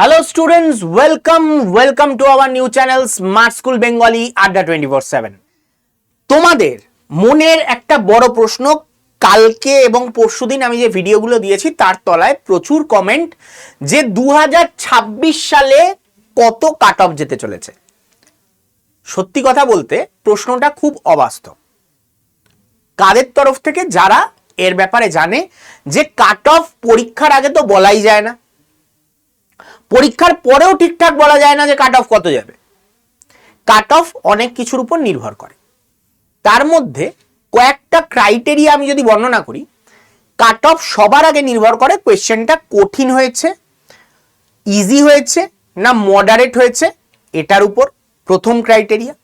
Hello students welcome welcome to our new channel smart school Bengali adda twenty four seven তোমাদের মনের একটা বড় প্রশ্ন, কালকে এবং পরশুদিন আমি যে ভিডিওগুলো দিয়েছি, তার তলায় প্রচুর কমেন্ট যে দু হাজার ছাব্বিশ সালে কত কাট অফ যেতে চলেছে। সত্যি কথা বলতে, প্রশ্নটা খুব অবাস্তব। কাদের তরফ থেকে যারা এর ব্যাপারে জানে যে কাট অফ পরীক্ষার আগে তো বলাই যায় না। পরীক্ষার পরেও ঠিকঠাক বলা যায় না যে কাট অফ কত যাবে। কাট অফ অনেক কিছুর উপর নির্ভর করে। তার মধ্যে কয়েকটা ক্রাইটেরিয়া আমি যদি বর্ণনা করি কাট অফ সবার আগে নির্ভর করে কোয়েশ্চেনটা কঠিন হয়েছে ইজি হয়েছে না মডারেট হয়েছে, এটার উপর প্রথম ক্রাইটেরিয়া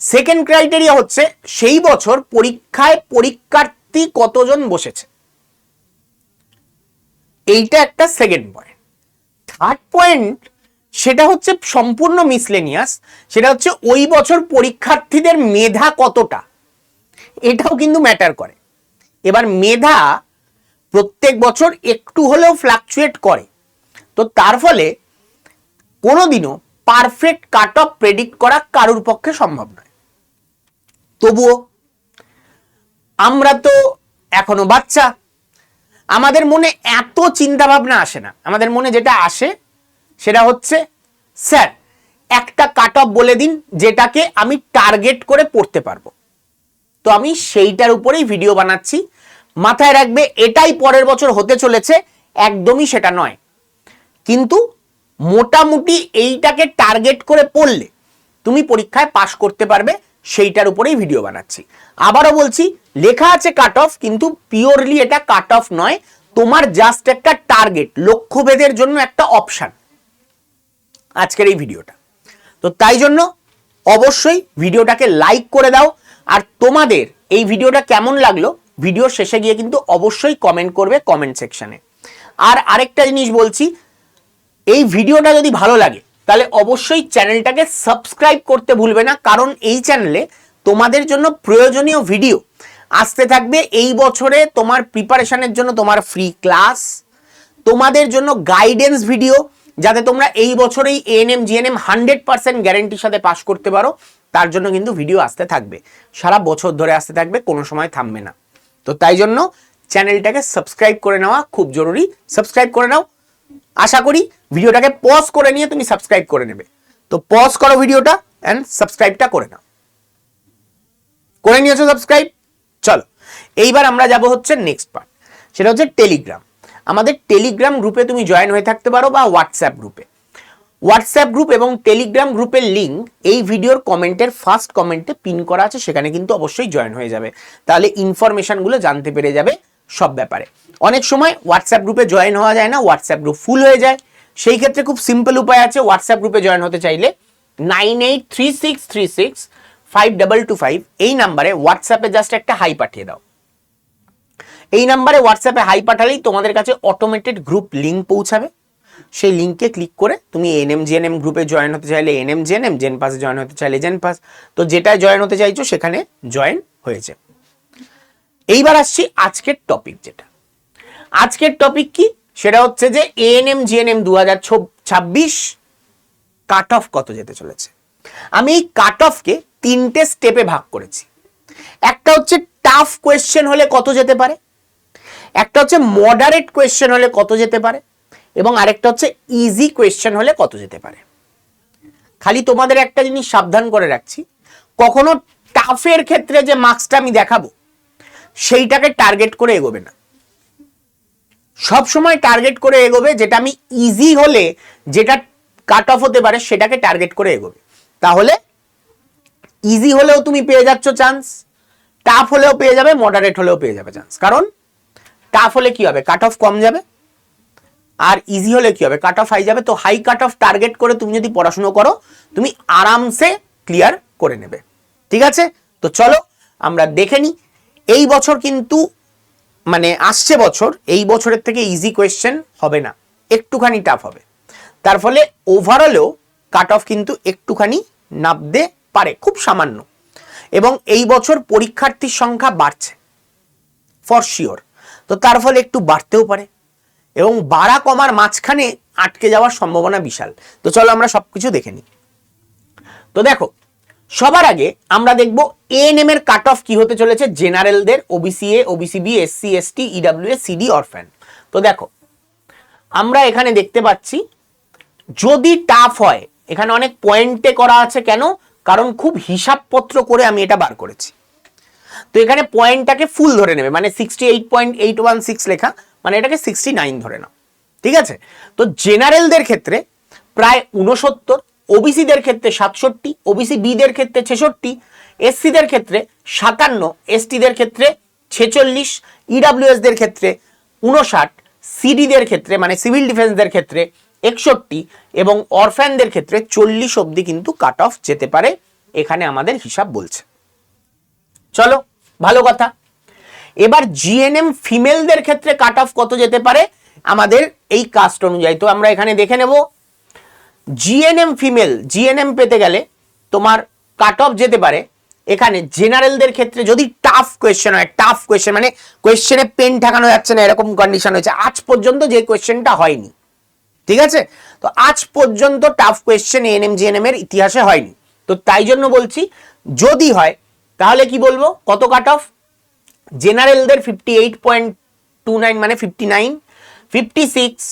সেকেন্ড ক্রাইটেরিয়া হচ্ছে সেই বছর পরীক্ষায় পরীক্ষার্থী কতজন বসেছে। এইটা একটা সেকেন্ড পয়েন্ট থার্ড পয়েন্ট সেটা হচ্ছে সম্পূর্ণ মিসলেনিয়াস সেটা হচ্ছে ওই বছর পরীক্ষার্থীদের মেধা কতটা? এটাও কিন্তু ম্যাটার করে। এবার মেধা প্রত্যেক বছর একটু হলেও ফ্লাকচুয়েট করে। তো তার ফলে কোনোদিনও পারফেক্ট কাট অফ প্রেডিক্ট করা কারুর পক্ষে সম্ভব নয়। তবুও আমরা তো এখনও বাচ্চা আমাদের মনে এত চিন্তা ভাবনা আসে না। আমাদের মনে যেটা আসে সেটা হচ্ছে, স্যার, একটা কাট অফ বলে দিন যেটাকে আমি টার্গেট করে পড়তে পারব। তো আমি সেইটার উপরেই ভিডিও বানাচ্ছি। মাথায় রাখবে, এটাই পরের বছর হতে চলেছে, একদমই সেটা নয়। কিন্তু মোটামুটি এইটাকে টার্গেট করে পড়লে তুমি পরীক্ষায় পাশ করতে পারবে, সেইটার উপরেই ভিডিও বানাচ্ছি। আবারও বলছি লেখা আছে কাট অফ কিন্তু পিওরলি এটা কাট অফ নয়। তোমার জাস্ট একটা টার্গেট লক্ষ্যভেদের জন্য একটা অপশান আজকের এই ভিডিওটা তো তাই জন্য অবশ্যই ভিডিওটাকে লাইক করে দাও। আর তোমাদের এই ভিডিওটা কেমন লাগল ভিডিও শেষে গিয়ে কিন্তু অবশ্যই কমেন্ট করবে কমেন্ট সেকশানে আর আরেকটা জিনিস বলছি, এই ভিডিওটা যদি ভালো লাগে, তাহলে অবশ্যই চ্যানেলটাকে সাবস্ক্রাইব করতে ভুলবে না। কারণ এই চ্যানেলে তোমাদের জন্য প্রয়োজনীয় ভিডিও আসতে থাকবে। এই বছরে তোমার প্রিপারেশনের জন্য তোমার ফ্রি ক্লাস তোমাদের জন্য গাইডেন্স ভিডিও যাতে তোমরা এই বছরেই এএনএম জিএনএম হান্ড্রেড পার্সেন্ট গ্যারেন্টির সাথে পাস করতে পারো। তার জন্য কিন্তু ভিডিও আসতে থাকবে। সারা বছর ধরে আসতে থাকবে, কোনো সময় থামবে না। তো তাই জন্য চ্যানেলটাকে সাবস্ক্রাইব করে নেওয়া খুব জরুরি। সাবস্ক্রাইব করে নাও। আশা করি ভিডিওটাকে পজ করে নিয়ে তুমি সাবস্ক্রাইব করে নেবে। তো পজ করো ভিডিওটা অ্যান্ড সাবস্ক্রাইবটা করে নাও। করে নিয়েছো সাবস্ক্রাইব চলো, এইবার আমরা যাব হচ্ছে নেক্সট পার্ট সেটা হচ্ছে টেলিগ্রাম আমাদের টেলিগ্রাম গ্রুপে তুমি জয়েন হয়ে থাকতে পারো বা হোয়াটসঅ্যাপ গ্রুপে হোয়াটসঅ্যাপ গ্রুপ এবং টেলিগ্রাম গ্রুপের লিঙ্ক এই ভিডিওর কমেন্টের ফার্স্ট কমেন্টে পিন করা আছে, সেখানে কিন্তু অবশ্যই জয়েন হয়ে যাবে। তাহলে ইনফরমেশনগুলো জানতে পেরে যাবে সব ব্যাপারে। অনেক সময় হোয়াটসঅ্যাপ গ্রুপে জয়েন হওয়া যায় না হোয়াটসঅ্যাপ গ্রুপ ফুল হয়ে যায়। সেই ক্ষেত্রে খুব সিম্পল উপায় আছে হোয়াটসঅ্যাপ গ্রুপে জয়েন হতে চাইলে nine eight three six three six five double two five এই নাম্বারে হোয়াটসঅ্যাপে জাস্ট একটা হাই পাঠিয়ে দাও। এই নাম্বারে হোয়াটসঅ্যাপে হাই পাঠালেই তোমাদের কাছে অটোমেটেড গ্রুপ লিঙ্ক পৌঁছাবে। সেই লিঙ্কে ক্লিক করে তুমি এনএম জিএনএম গ্রুপে জয়েন হতে চাইলে N M G N M gen পাসে জয়েন হতে চাইলে জেন পাস তো যেটায় জয়েন হতে চাইছো সেখানে জয়েন হয়েছে। এইবার আসছি আজকের টপিক যেটা। আজকের টপিক কি? সেটা হচ্ছে যে এএনএম জিএনএম দু হাজার ছাব্বিশ কাট অফ কত যেতে চলেছে? আমি এই কাট অফকে তিনটে স্টেপে ভাগ করেছি। একটা হচ্ছে টাফ কোয়েশ্চেন হলে কত যেতে পারে, একটা হচ্ছে মডারেট কোয়েশ্চেন হলে কত যেতে পারে, এবং আরেকটা হচ্ছে ইজি কোয়েশ্চেন হলে কত যেতে পারে। খালি তোমাদের একটা জিনিস সাবধান করে রাখছি, কখনো টাফের ক্ষেত্রে যে মার্কসটা আমি দেখাবো, সেইটাকে টার্গেট করে এগোবে না। সব সময় টার্গেট করে এগোবে যেটা আমি ইজি হলে, যেটা কাট অফ হতে পারে, সেটাকে টার্গেট করে এগোবে। তাহলে ইজি হলেও তুমি পেয়ে যাচ্ছ চান্স টাফ হলেও পেয়ে যাবে মডারেট হলেও পেয়ে যাবে চান্স কারণ টাফ হলে কি হবে? কাট অফ কম যাবে। আর ইজি হলে কি হবে? কাট অফ হাই যাবে। তো হাই কাট অফ টার্গেট করে তুমি যদি পড়াশুনো করো, তুমি আরামসে ক্লিয়ার করে নেবে। ঠিক আছে? তো চলো, আমরা দেখে নিই এই বছর কিন্তু মানে আসছে বছর, এই বছরের থেকে ইজি কোয়েশ্চেন হবে না। একটুখানি টাফ হবে। তার ফলে ওভারঅলেও কাট অফ কিন্তু একটুখানি নামতে পারে, খুব সামান্য। এবং এই বছর পরীক্ষার্থীর সংখ্যা বাড়ছে ফর শিওর তো তার ফলে একটু বাড়তেও পারে। এবং বাড়া কমার মাঝখানে আটকে যাওয়ার সম্ভাবনা বিশাল। তো চলো আমরা সবকিছু দেখে নিই। তো দেখো, সবার আগে আমরা দেখব এএনএম এর কাট অফ কি হতে চলেছে জেনারেলদের OBC A OBC B SC ST EW CD orphan তো দেখো, আমরা এখানে দেখতে পাচ্ছি, যদি টাফ হয়, এখানে অনেক পয়েন্টে করা আছে কেন? কারণ খুব হিসাবপত্র করে আমি এটা বার করেছি। তো এখানে পয়েন্টটাকে ফুল ধরে নেবে মানে sixty eight point eight one six লেখা মানে এটাকে সিক্সটি নাইন ধরে নাও, ঠিক আছে? তো জেনারেলদের ক্ষেত্রে প্রায় উনসত্তর ওবিসিদের ক্ষেত্রে সাতষট্টি, ওবিসি বিদের ক্ষেত্রে ছেষট্টি, এসসিদের ক্ষেত্রে সাতান্ন, এসটিদের ক্ষেত্রে ছেচল্লিশ, ইডাব্লিউএসদের ক্ষেত্রে উনষাট সিডিদের ক্ষেত্রে মানে সিভিল ডিফেন্সদের ক্ষেত্রে একষট্টি এবং অরফ্যানদের ক্ষেত্রে চল্লিশ অবধি কিন্তু কাট অফ যেতে পারে, এখানে আমাদের হিসাব বলছে। চলো, ভালো কথা। এবার জিএনএম ফিমেলদের ক্ষেত্রে কাট অফ কত যেতে পারে? আমাদের এই কাস্ট অনুযায়ী। তো আমরা এখানে দেখে নেব। জিএনএম ফিমেল জিএনএম পেতে গেলে তোমার কাট অফ যেতে পারে। এখানে জেনারেলদের ক্ষেত্রে যদি টাফ কোয়েশ্চেন হয় টাফ কোয়েশ্চেন মানে কোয়েশ্চেনে পেন ঠেকানো যাচ্ছে না, এরকম কন্ডিশন হয়েছে। আজ পর্যন্ত যে কোয়েশ্চেনটা হয়নি। ঠিক আছে? তো আজ পর্যন্ত টাফ কোয়েশ্চেন এএনএম জিএনএম এর ইতিহাসে হয়নি। তো তাই জন্য বলছি, যদি হয়, তাহলে কি বলব? কত cut off জেনারেলদের fifty eight point two nine মানে ফিফটি নাইন ফিফটি সিক্স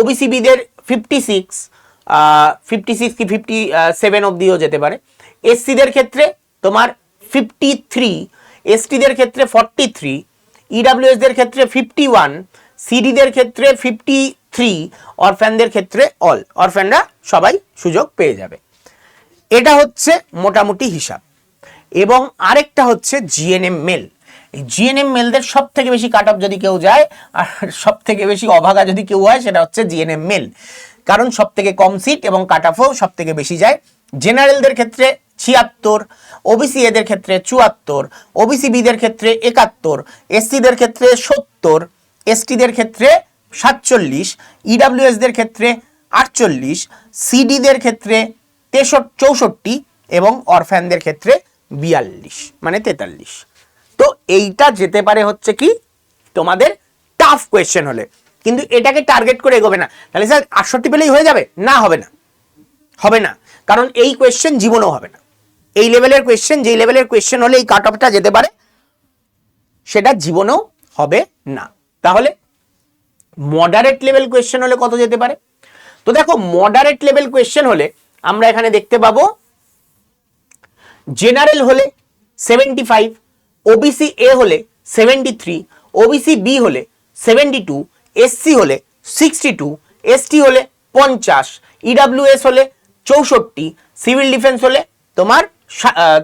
ওবিসিবিদের ফিফটি সিক্স ফিফটি সিক্স কি ফিফটি সেভেন অব্দিও যেতে পারে। এসসিদের ক্ষেত্রে তোমার ফিফটি থ্রি এসটিদের ক্ষেত্রে ফর্টি থ্রি ইডাব্লিউএসদের ক্ষেত্রে ফিফটি ওয়ান সিডিদের ক্ষেত্রে ফিফটি থ্রি অরফ্যানদের ক্ষেত্রে অল অরফ্যানরা সবাই সুযোগ পেয়ে যাবে। এটা হচ্ছে মোটামুটি হিসাব। এবং আরেকটা হচ্ছে জিএনএম মেল জিএনএম মেলদের সব থেকে বেশি কাট যদি কেউ যায়, আর সব থেকে বেশি অভাগা যদি কেউ হয়, সেটা হচ্ছে জিএনএম মেল কারণ সব থেকে কম সিট এবং কাট অফও সব থেকে বেশি যায়। জেনারেলদের ক্ষেত্রে ছিয়াত্তর ওবিসি এদের ক্ষেত্রে চুয়াত্তর ওবিসি বিদের ক্ষেত্রে একাত্তর এসসিদের ক্ষেত্রে সত্তর এসটিদের ক্ষেত্রে সাতচল্লিশ ইডাব্লিউএসদের ক্ষেত্রে আটচল্লিশ সিডিদের ক্ষেত্রে তেষট্টি, চৌষট্টি এবং অরফ্যানদের ক্ষেত্রে বিয়াল্লিশ মানে তেতাল্লিশ। তো এইটা যেতে পারে হচ্ছে কি? তোমাদের টাফ কোয়েশ্চেন হলে। কিন্তু এটাকে টার্গেট করে এগোবে না। তাহলে স্যার আটষট্টি পেলেই হয়ে যাবে? না, হবে না। হবে না। কারণ এই কোয়েশ্চেন জীবনেও হবে না। এই লেভেলের কোয়েশ্চেন যেই লেভেলের কোয়েশ্চেন হলে এই কাট অফটা যেতে পারে, সেটা জীবনেও হবে না। তাহলে মডারেট লেভেল কোয়েশ্চেন হলে কত যেতে পারে? তো দেখো মডারেট লেভেল কোয়েশ্চেন হলে আমরা এখানে দেখতে পাবো জেনারেল হলে seventy five O B C A হলে seventy three O B C B হলে সেভেন্টি টু এসসি হলে সিক্সটি টু এসটি হলে পঞ্চাশ ইডাব্লিউএস হলে চৌষট্টি সিভিল ডিফেন্স হলে তোমার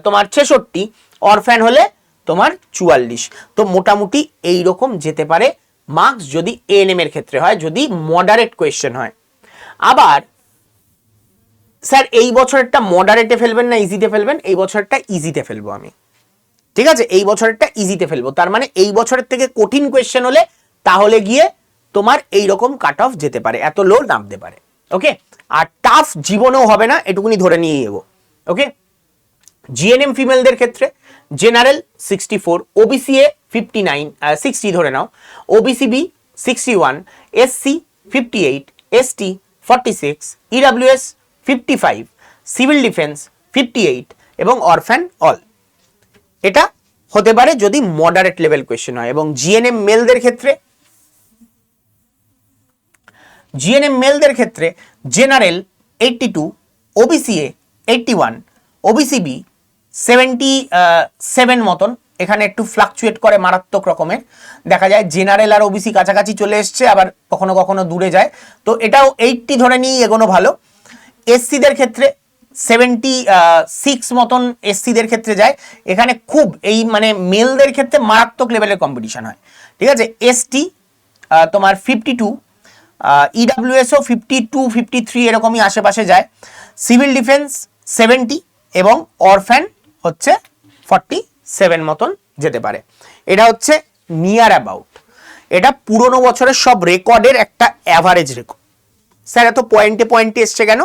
তোমার ছেষট্টি অরফ্যান হলে তোমার চুয়াল্লিশ। তো মোটামুটি এই রকম যেতে পারে মার্কস যদি এএনএম এর ক্ষেত্রে হয়, যদি মডারেট কোয়েশ্চেন হয়। আবার, স্যার, এই বছরেরটা মডারেটে ফেলবেন না ইজিতে ফেলবেন? এই বছরটা ইজিতে ফেলব আমি। ঠিক আছে? এই বছরেরটা ইজিতে ফেলব। তার মানে এই বছরের থেকে কঠিন কোয়েশ্চেন হলে তাহলে গিয়ে তোমার এই রকম কাট অফ যেতে পারে। এত লো নামতে পারে। ওকে আর টাফ জীবনেও হবে না, এটুকুনি ধরে নিয়ে যাব ওকে জিএনএম ফিমেলদের ক্ষেত্রে general sixty four OBC A fifty nine sixty ধরে নাও OBC B sixty one SC fifty eight ST forty six EWS fifty five civil defence fifty eight এবং অরফ্যান অল এটা হতে পারে যদি মডারেট লেভেল কোয়েশ্চেন হয় এবং জিএনএম মেলদের ক্ষেত্রে জিএনএম মেলদের ক্ষেত্রে general eighty two OBC A eighty one OBC B seventy seven মতন এখানে একটু ফ্লাকচুয়েট করে মারাত্মক রকমের। দেখা যায় জেনারেল আর ওবিসি কাছাকাছি চলে এসছে, আবার কখনো কখনো দূরে যায়। তো এটাও এইটটি ধরে নিয়েই এগোনো ভালো। এসসিদের ক্ষেত্রে সেভেন্টি সিক্স মতন এসসিদের ক্ষেত্রে যায়। এখানে খুব এই মানে মেলদের ক্ষেত্রে মারাত্মক লেভেলের কম্পিটিশন হয়। ঠিক আছে? এসটি তোমার ফিফটি টু ইডাব্লিউএসও ফিফটি টু ফিফটি থ্রি এরকমই আশেপাশে যায়। সিভিল ডিফেন্স সেভেন্টি এবং অরফ্যান হচ্ছে ফর্টি সেভেন মতন যেতে পারে। এটা হচ্ছে নিয়ার অ্যাবাউট এটা পুরোনো বছরের সব রেকর্ডের একটা অ্যাভারেজ রেকর্ড স্যার, এত পয়েন্টে পয়েন্টে এসছে কেন?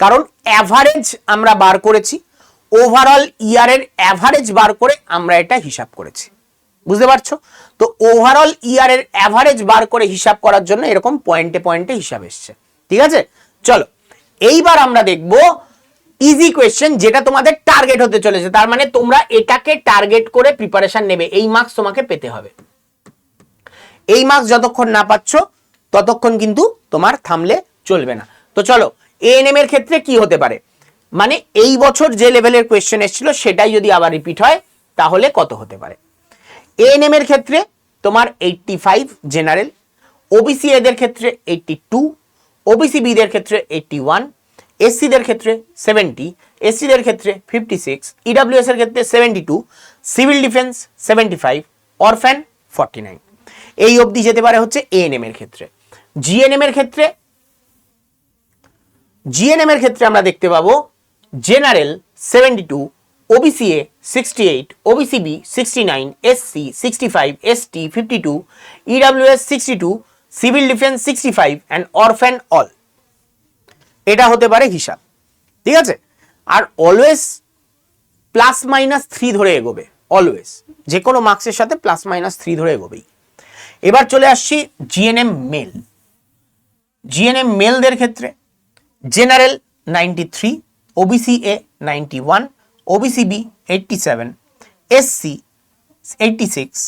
কারণ অ্যাভারেজ আমরা বার করেছি ওভারঅল ইয়ারের অ্যাভারেজ বার করে আমরা এটা হিসাব করেছি। বুঝতে পারছ? তো ওভারঅল ইয়ারের অ্যাভারেজ বার করে হিসাব করার জন্য এরকম পয়েন্টে পয়েন্টে হিসাব এসছে। ঠিক আছে? চলো, এইবার আমরা দেখব ইজি কোয়েশ্চেন যেটা তোমাদের টার্গেট হতে চলেছে। তার মানে তোমরা এটাকে টার্গেট করে প্রিপারেশন নেবে। এই মার্কস তোমাকে পেতে হবে। এই মার্কস যতক্ষণ না পাচ্ছ, ততক্ষণ কিন্তু তোমার থামলে চলবে না। তো চলো এএনএম এর ক্ষেত্রে কি হতে পারে? মানে এই বছর যে লেভেলের কোয়েশ্চেন এসেছিল, সেটাই যদি আবার রিপিট হয়, তাহলে কত হতে পারে? এএনএম এর ক্ষেত্রে তোমার এইটটি ফাইভ জেনারেল ওবিসি এদের ক্ষেত্রে এইটটি টু ওবিসি বিদের ক্ষেত্রে এইটটি ওয়ান এসসিদের ক্ষেত্রে সেভেন্টি এসসিদের ক্ষেত্রে ফিফটি সিক্স ইডাব্লিউএস এর ক্ষেত্রে seventy two civil defence seventy five orphan forty nine এই অবধি যেতে পারে হচ্ছে এএনএম এর ক্ষেত্রে। জিএনএম এর ক্ষেত্রে জিএনএম এর ক্ষেত্রে আমরা দেখতে পাবো general seventy two OBC A sixty eight OBC B sixty nine SC sixty five ST fifty two EWS sixty two civil defence sixty five and orphan all এটা হতে পারে হিসাব, ঠিক আছে? আর অলওয়েজ প্লাস মাইনাস থ্রি ধরে এগোবে always যে কোনো মার্কসের সাথে প্লাস মাইনাস থ্রি ধরে এগোবেই। এবার চলে আসছি জিএনএম মেল জিএনএম মেলদের ক্ষেত্রে general ninety three OBC A ninety one OBC B eighty seven SC eighty six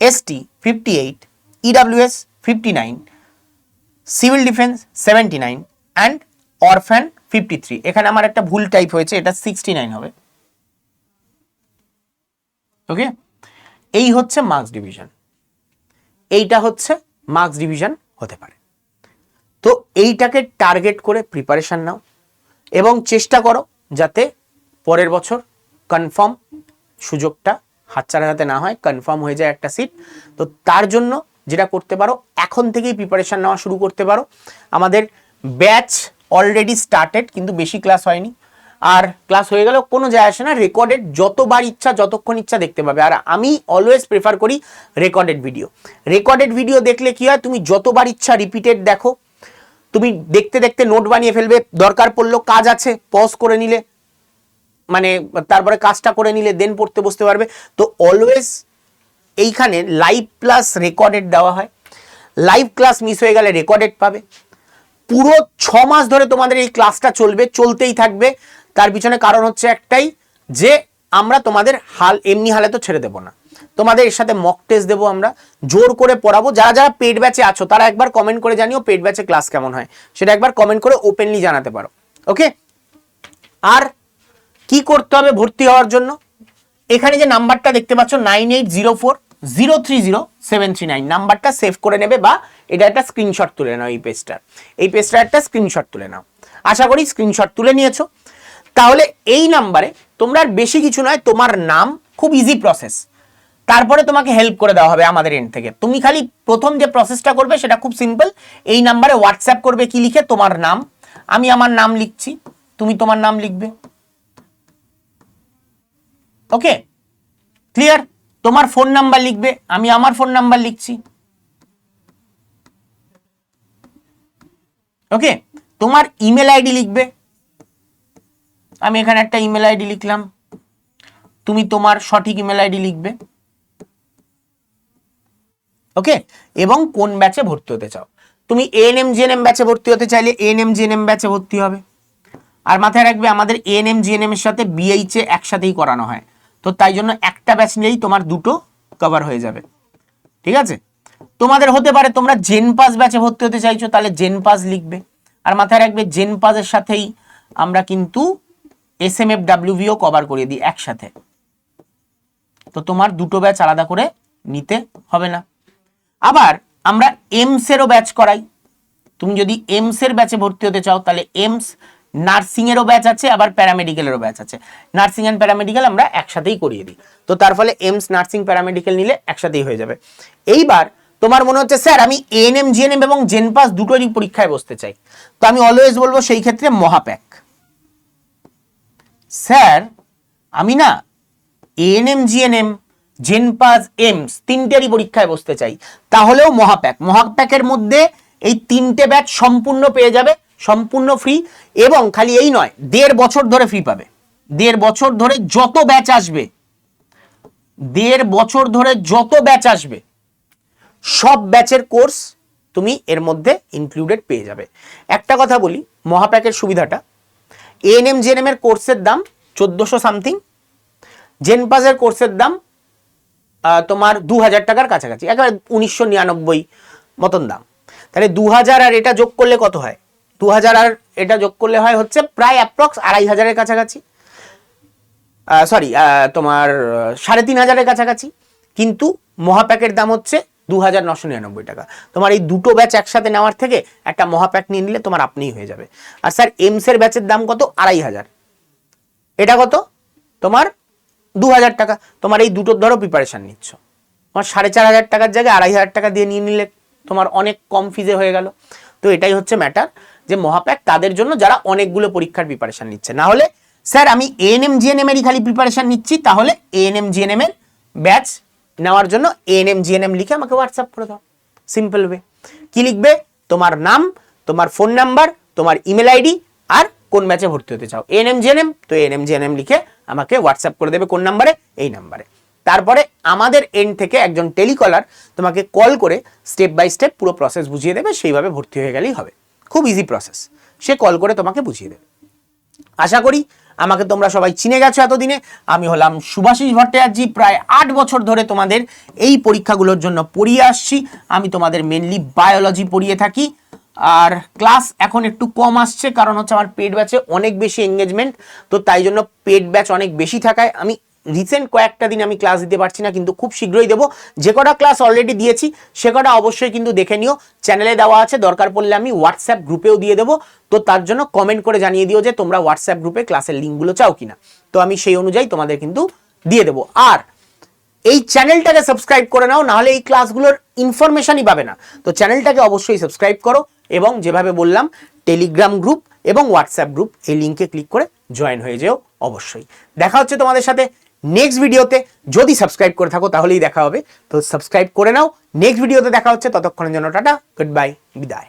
ST fifty eight EWS fifty nine civil defence seventy nine and orphan fifty three এখানে আমার একটা ভুল type হয়েছে, এটা sixty nine হবে। ওকে এই হচ্ছে marks division এইটা হচ্ছে মার্কস ডিভিশন হতে পারে। তো এইটাকে টার্গেট করে প্রিপারেশান নাও এবং চেষ্টা করো যাতে পরের বছর কনফার্ম সুযোগটা হাতছাড়া যাতে না হয় কনফার্ম হয়ে যায় একটা সিট তো তার জন্য যেটা করতে পারো, এখন থেকেই প্রিপারেশান নেওয়া শুরু করতে পারো। আমাদের ব্যাচ অলরেডি স্টার্টেড কিন্তু বেশি ক্লাস হয়নি। আর ক্লাস হয়ে গেলেও কোনো যায় আসে না রেকর্ডেড যতবার ইচ্ছা, যতক্ষণ ইচ্ছা দেখতে পাবে। আর আমি অলওয়েজ প্রেফার করি রেকর্ডেড ভিডিও রেকর্ডেড ভিডিও দেখলে কি হয়, তুমি যতবার ইচ্ছা রিপিটেড দেখো। তুমি দেখতে দেখতে নোট বানিয়ে ফেলবে, দরকার পড়ল কাজ আছে পজ করে নিলে মানে তারপরে কাজটা করে নিলে দেন পড়তে বসতে পারবে। তো অলওয়েজ এইখানে লাইভ প্লাস রেকর্ডেড দেওয়া হয়। লাইভ ক্লাস মিস হয়ে গেলে রেকর্ডেড পাবে। পুরো ছ মাস ধরে তোমাদের এই ক্লাসটা চলবে, চলতেই থাকবে। তার পিছনে কারণ হচ্ছে একটাই, যে আমরা তোমাদের হাল, এমনি হালে তো ছেড়ে দেবো না। তোমাদের এর সাথে মক টেস্ট দেবো আমরা, জোর করে পড়াবো। যারা যারা পেড ব্যাচে আছো, তারা একবার কমেন্ট করে জানিও পেড ব্যাচে ক্লাস কেমন হয়। সেটা একবার কমেন্ট করে ওপেনলি জানাতে পারো। ওকে আর কি করতে হবে ভর্তি হওয়ার জন্য? এখানে যে নাম্বারটা দেখতে পাচ্ছ nine eight zero four zero three zero seven three nine নাম্বারটা সেভ করে নেবে বা এটা একটা স্ক্রিনশট তুলে নাও এই পেজটার এই পেজটার একটা স্ক্রিনশট তুলে নাও। আশা করি স্ক্রিনশট তুলে নিয়েছো। তাহলে এই নাম্বারে তোমরা আর বেশি কিছু নয়, তোমার নাম খুব ইজি প্রসেস তারপরে তোমাকে হেল্প করে দেওয়া হবে আমাদের এন্ড থেকে। তুমি খালি প্রথম যে প্রসেসটা করবে সেটা খুব সিম্পল এই নাম্বারে হোয়াটসঅ্যাপ করবে কি লিখে? তোমার নাম। আমি আমার নাম লিখছি। তুমি তোমার নাম লিখবে। ওকে ক্লিয়ার তোমার ফোন নাম্বার লিখবে, আমি আমার ফোন নাম্বার লিখছি। ওকে? তোমার ইমেল আইডি লিখবে। আমি এখানে একটা ইমেল আইডি লিখলাম। তুমি তোমার সঠিক ইমেল আইডি লিখবে। ওকে? এবং কোন ব্যাচে ভর্তি হতে চাও? তুমি এএনএম জিএনএম ব্যাচে ভর্তি হতে চাইলে এন এম এএনএম জিএনএম ব্যাচে ভর্তি হবে। আর মাথায় রাখবে, আমাদের এএনএম জিএনএম এর সাথে বিএইচ এ একসাথেই করানো হয়। তো তাই জন্য একটা ব্যাচ নিলেই তোমার দুটো কভার হয়ে যাবে। ঠিক আছে? তোমাদের হতে পারে তোমরা জেন পাস ব্যাচে ভর্তি হতে চাইছো, তাহলে জেন পাস লিখবে। আর মাথায় রাখবে জেন পাসের সাথেই আমরা কিন্তু S M F WVO cover করিয়ে দিই একসাথে। তো তোমার দুটো ব্যাচ আলাদা করে নিতে হবে না। আবার আমরা এমসেরও ব্যাচ করাই। তুমি যদি এমস এর ব্যাচে ভর্তি হতে চাও, তাহলে এমস নার্সিং এরও ব্যাচ আছে, আবার প্যারামেডিক্যালেরও ব্যাচ আছে। নার্সিং অ্যান্ড প্যারামেডিক্যাল আমরা একসাথেই করিয়ে দিই। তো তার ফলে এমস নার্সিং প্যারামেডিক্যাল নিলে একসাথেই হয়ে যাবে। এইবার তোমার মনে হচ্ছে, স্যার, আমি এএনএম জিএনএম এবং জেনপাস দুটোরই পরীক্ষায় বসতে চাই। তো আমি অলওয়েজ বলব, সেই ক্ষেত্রে মহাপ্যাক। স্যার, আমি না এএনএম জিএনএম জেনপাস এমস তিনটেরই পরীক্ষায় বসতে চাই। তাহলেও মহাপ্যাক। মহাপ্যাকের মধ্যে এই তিনটে ব্যাচ সম্পূর্ণ পেয়ে যাবে। সম্পূর্ণ ফ্রি এবং খালি এই নয়, দেড় বছর ধরে ফ্রি পাবে। দেড় বছর ধরে যত ব্যাচ আসবে, দেড় বছর ধরে যত ব্যাচ আসবে, সব ব্যাচের কোর্স তুমি এর মধ্যে ইনক্লুডেড পেয়ে যাবে। একটা কথা বলি মহাপ্যাকের সুবিধাটা এন এএনএম জেএনএম এর কোর্সের দাম চোদ্দোশো সামথিং জেনপাসের কোর্সের দাম তোমার দু হাজার টাকার কাছাকাছি, একেবারে উনিশশো নিরানব্বই মতন দাম। তাহলে দু হাজার আর এটা যোগ করলে কত হয়? দু হাজার আর এটা যোগ করলে হয় হচ্ছে প্রায় অ্যাপ্রক্স আড়াই হাজারের কাছাকাছি। সরি তোমার সাড়ে তিন হাজারের কাছাকাছি। কিন্তু মহাপ্যাকের দাম হচ্ছে দু হাজার নশো নিরানব্বই টাকা। তোমার এই দুটো ব্যাচ একসাথে নেওয়ার থেকে একটা মহাপ্যাক নিয়ে নিলে তোমার আপনিই হয়ে যাবে। আর স্যার এমসের ব্যাচের দাম কত? আড়াই হাজার। এটা কত? তোমার দু হাজার টাকা। তোমার এই দুটোর ধরো প্রিপারেশন নিচ্ছ। তোমার সাড়ে চার হাজার টাকার জায়গায় আড়াই হাজার টাকা দিয়ে নিয়ে নিলে তোমার অনেক কম ফিজে হয়ে গেল। তো এটাই হচ্ছে ম্যাটার যে মহাপ্যাক তাদের জন্য যারা অনেকগুলো পরীক্ষার প্রিপারেশন নিচ্ছে। না হলে স্যার আমি এএনএম জিএনএম এরই খালি প্রিপারেশন নিচ্ছি, তাহলে এএনএম জিএনএম এর ব্যাচ নেওয়ার জন্য এএনএম জিএনএম লিখে আমাকে হোয়াটসঅ্যাপ করে দাও। সিম্পল ওয়ে কি লিখবে? তোমার নাম, তোমার ফোন নাম্বার তোমার ইমেল আইডি আর কোন ব্যাচে ভর্তি হতে চাও। এএনএম জিএনএম তো এএনএম জিএনএম লিখে আমাকে হোয়াটসঅ্যাপ করে দেবে কোন নাম্বারে এই নাম্বারে তারপরে আমাদের এন্ড থেকে একজন টেলিকলার তোমাকে কল করে স্টেপ বাই স্টেপ পুরো প্রসেস বুঝিয়ে দেবে, সেইভাবে ভর্তি হয়ে গেলেই হবে। খুব ইজি প্রসেস সে কল করে তোমাকে বুঝিয়ে দেবে। আশা করি আমাকে তোমরা সবাই চিনে গেছো এতদিনে। আমি হলাম সুভাষিস ভট্টাচার্য। প্রায় আট বছর ধরে তোমাদের এই পরীক্ষাগুলোর জন্য পড়িয়ে আসছি। আমি তোমাদের মেনলি বায়োলজি পড়িয়ে থাকি। আর ক্লাস এখন একটু কম আসছে, কারণ হচ্ছে আমার পেড ব্যাচে অনেক বেশি এঙ্গেজমেন্ট তো তাই জন্য পেড ব্যাচ অনেক বেশি থাকায় আমি রিসেন্ট কয়েকটা দিন আমি ক্লাস দিতে পারছি না, কিন্তু খুব শীঘ্রই দেবো। যে কটা ক্লাস অলরেডি দিয়েছি, সে কটা অবশ্যই কিন্তু দেখে নিও। চ্যানেলে দেওয়া আছে, দরকার পড়লে আমি হোয়াটসঅ্যাপ গ্রুপেও দিয়ে দেবো। তো তার জন্য কমেন্ট করে জানিয়ে দিও যে তোমরা হোয়াটসঅ্যাপ গ্রুপে ক্লাসের লিঙ্কগুলো চাও কিনা। তো আমি সেই অনুযায়ী তোমাদের কিন্তু দিয়ে দেবো। আর এই চ্যানেলটাকে সাবস্ক্রাইব করে নাও, নাহলে এই ক্লাসগুলোর ইনফরমেশনই পাবে না। তো চ্যানেলটাকে অবশ্যই সাবস্ক্রাইব করো এবং যেভাবে বললাম টেলিগ্রাম গ্রুপ এবং হোয়াটসঅ্যাপ গ্রুপ এই লিঙ্কে ক্লিক করে জয়েন হয়ে যেও অবশ্যই। দেখা হচ্ছে তোমাদের সাথে নেক্সট ভিডিওতে যদি সাবস্ক্রাইব করে থাকো, তাহলেই দেখা হবে। তো সাবস্ক্রাইব করে নাও। নেক্সট ভিডিওতে দেখা হচ্ছে। ততক্ষণের জন্য টাটা গুড বাই বিদায়।